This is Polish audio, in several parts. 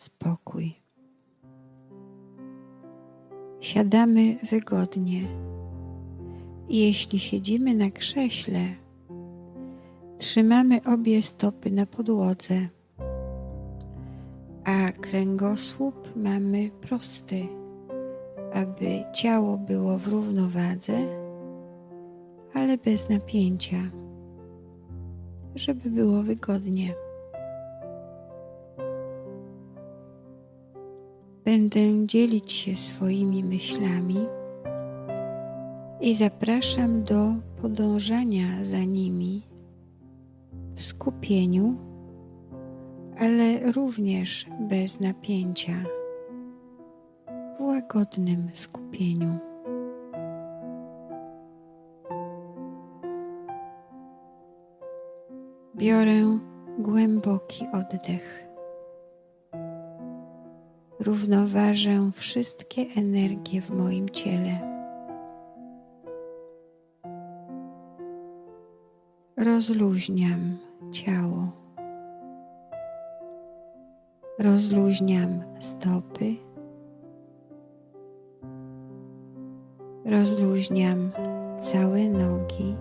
spokój. Siadamy wygodnie jeśli siedzimy na krześle, trzymamy obie stopy na podłodze, a kręgosłup mamy prosty, aby ciało było w równowadze, ale bez napięcia, żeby było wygodnie. Będę dzielić się swoimi myślami i zapraszam do podążania za nimi w skupieniu, ale również bez napięcia, w łagodnym skupieniu. Biorę głęboki oddech równoważę wszystkie energie w moim ciele. Rozluźniam ciało. Rozluźniam stopy. Rozluźniam całe nogi.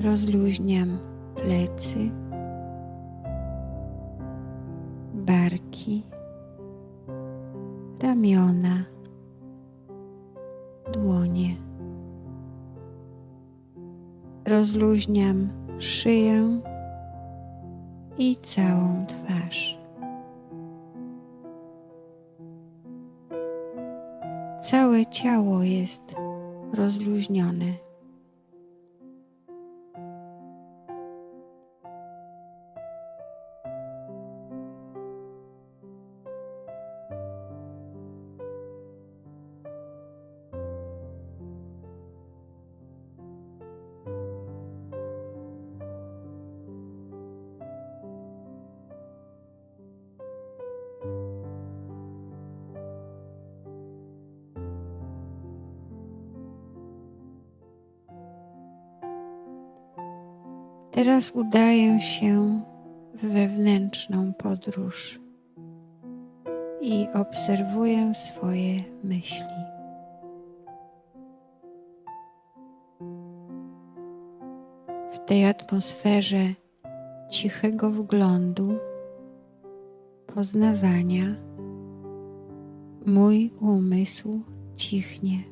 Rozluźniam plecy barki, ramiona, dłonie. Rozluźniam szyję i całą twarz. Całe ciało jest rozluźnione. Teraz udaję się w wewnętrzną podróż i obserwuję swoje myśli. W tej atmosferze cichego wglądu, poznawania, mój umysł cichnie.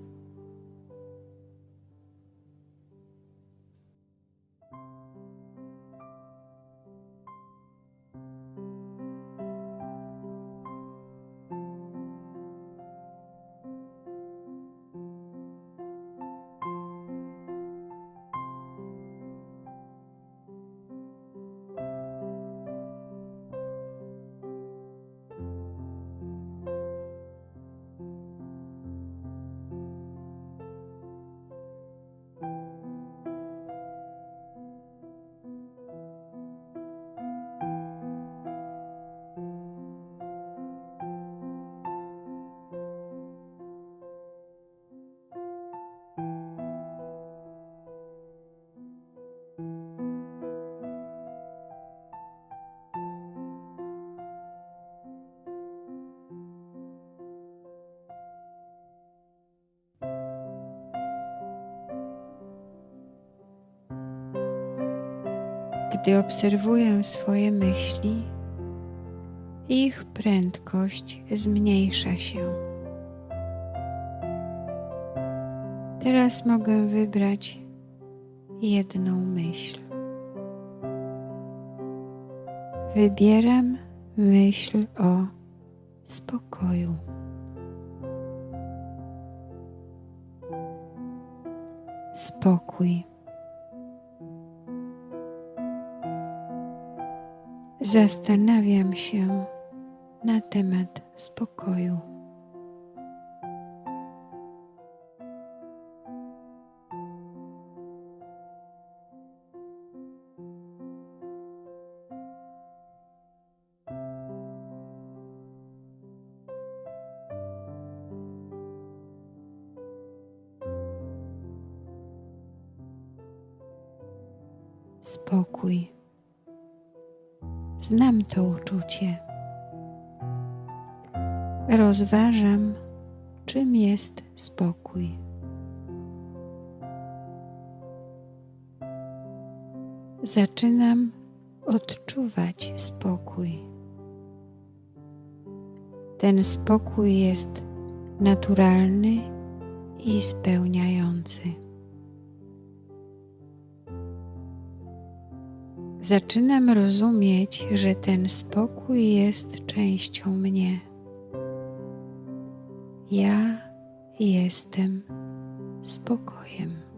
Gdy obserwuję swoje myśli, ich prędkość zmniejsza się. Teraz mogę wybrać jedną myśl. Wybieram myśl o spokoju. Spokój. Zastanawiam się na temat spokoju. Rozważam, czym jest spokój. Zaczynam odczuwać spokój. Ten spokój jest naturalny i spełniający. Zaczynam rozumieć, że ten spokój jest częścią mnie. Ja jestem spokojem.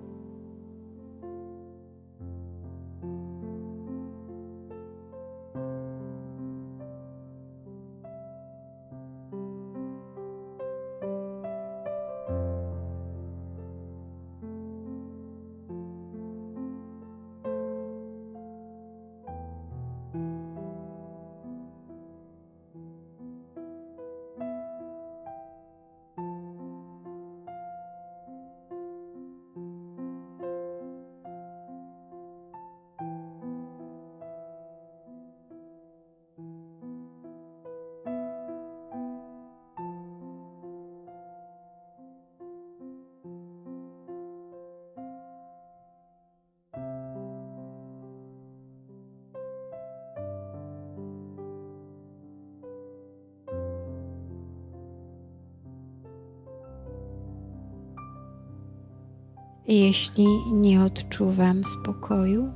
Jeśli nie odczuwam spokoju,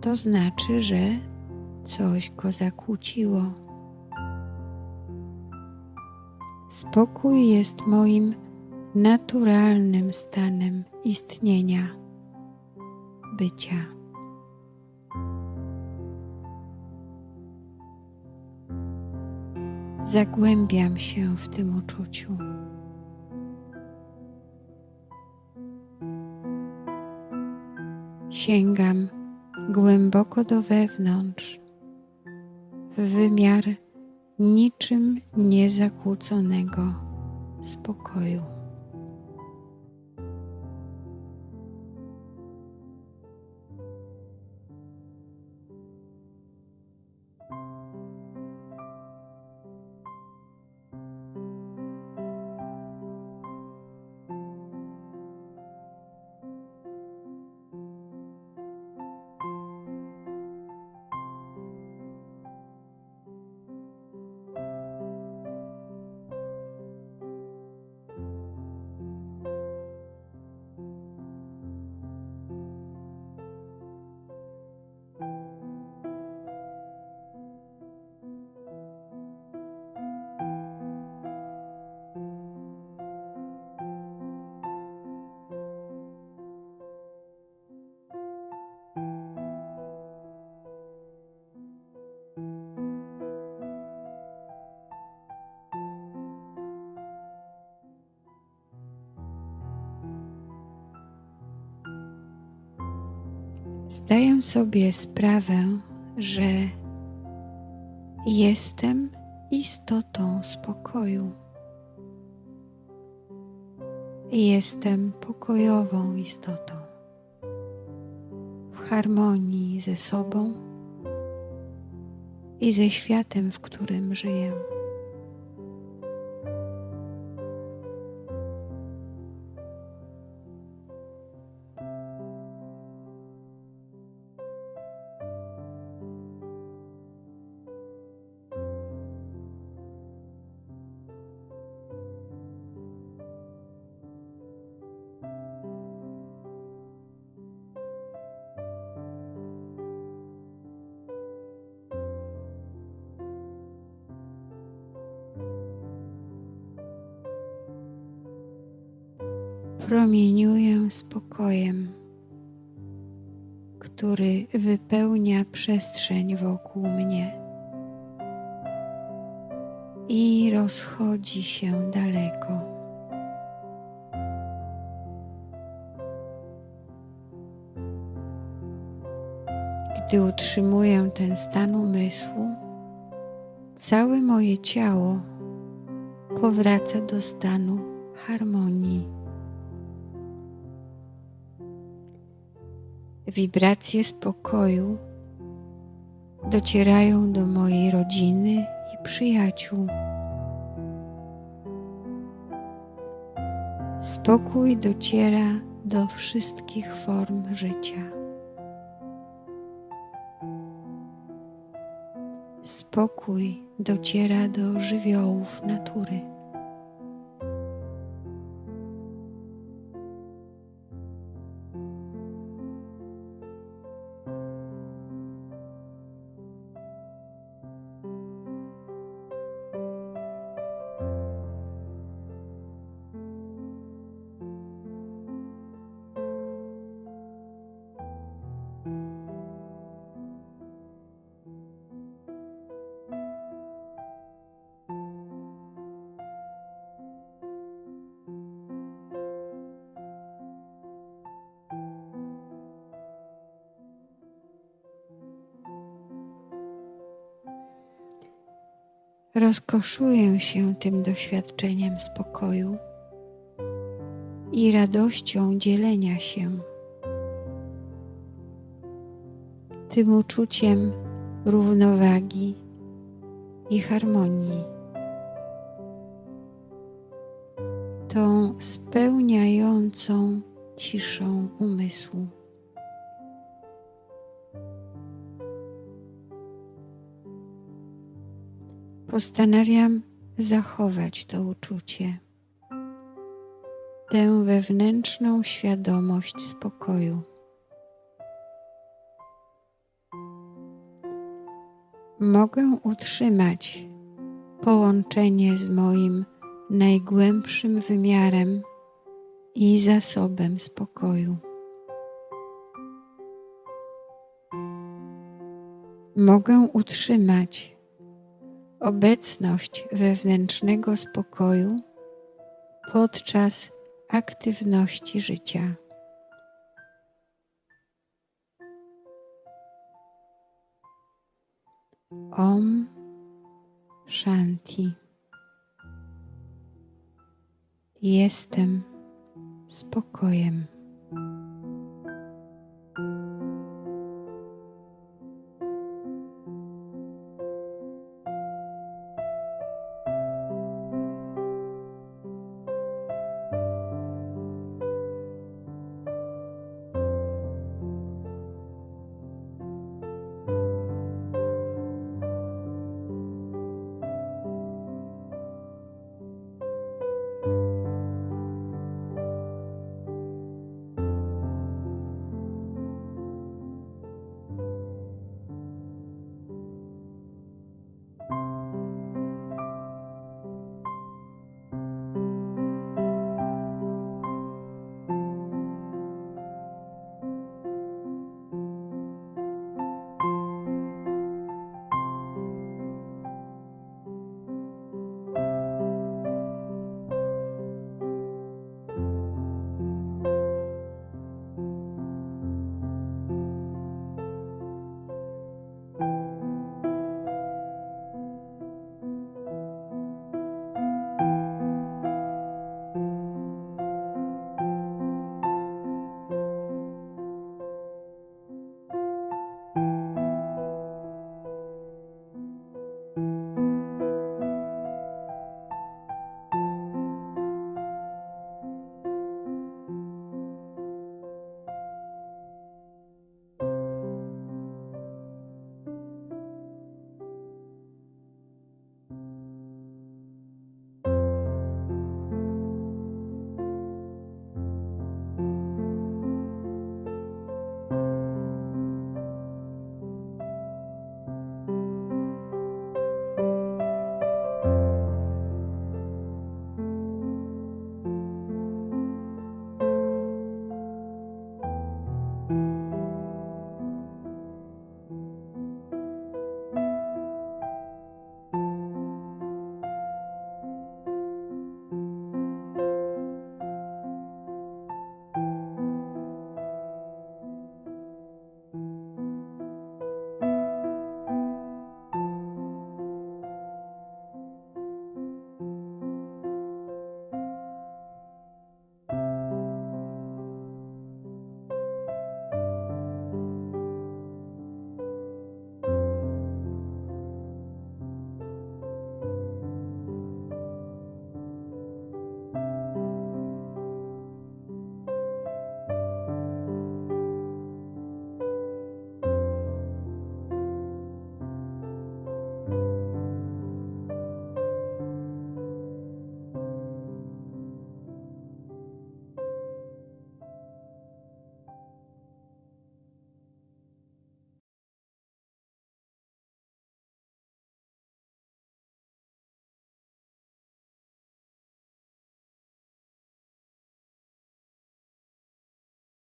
to znaczy, że coś go zakłóciło. Spokój jest moim naturalnym stanem istnienia, bycia. Zagłębiam się w tym uczuciu. Sięgam głęboko do wewnątrz, w wymiar niczym niezakłóconego spokoju. Zdaję sobie sprawę, że jestem istotą spokoju. Jestem pokojową istotą, w harmonii ze sobą i ze światem, w którym żyję. Promieniuję spokojem, który wypełnia przestrzeń wokół mnie i rozchodzi się daleko. Gdy utrzymuję ten stan umysłu, całe moje ciało powraca do stanu harmonii. Wibracje spokoju docierają do mojej rodziny i przyjaciół. Spokój dociera do wszystkich form życia. Spokój dociera do żywiołów natury. Rozkoszuję się tym doświadczeniem spokoju i radością dzielenia się, tym uczuciem równowagi i harmonii, tą spełniającą ciszą umysłu. Postanawiam zachować to uczucie, tę wewnętrzną świadomość spokoju. Mogę utrzymać połączenie z moim najgłębszym wymiarem i zasobem spokoju. Mogę utrzymać obecność wewnętrznego spokoju podczas aktywności życia. Om Shanti. Jestem spokojem.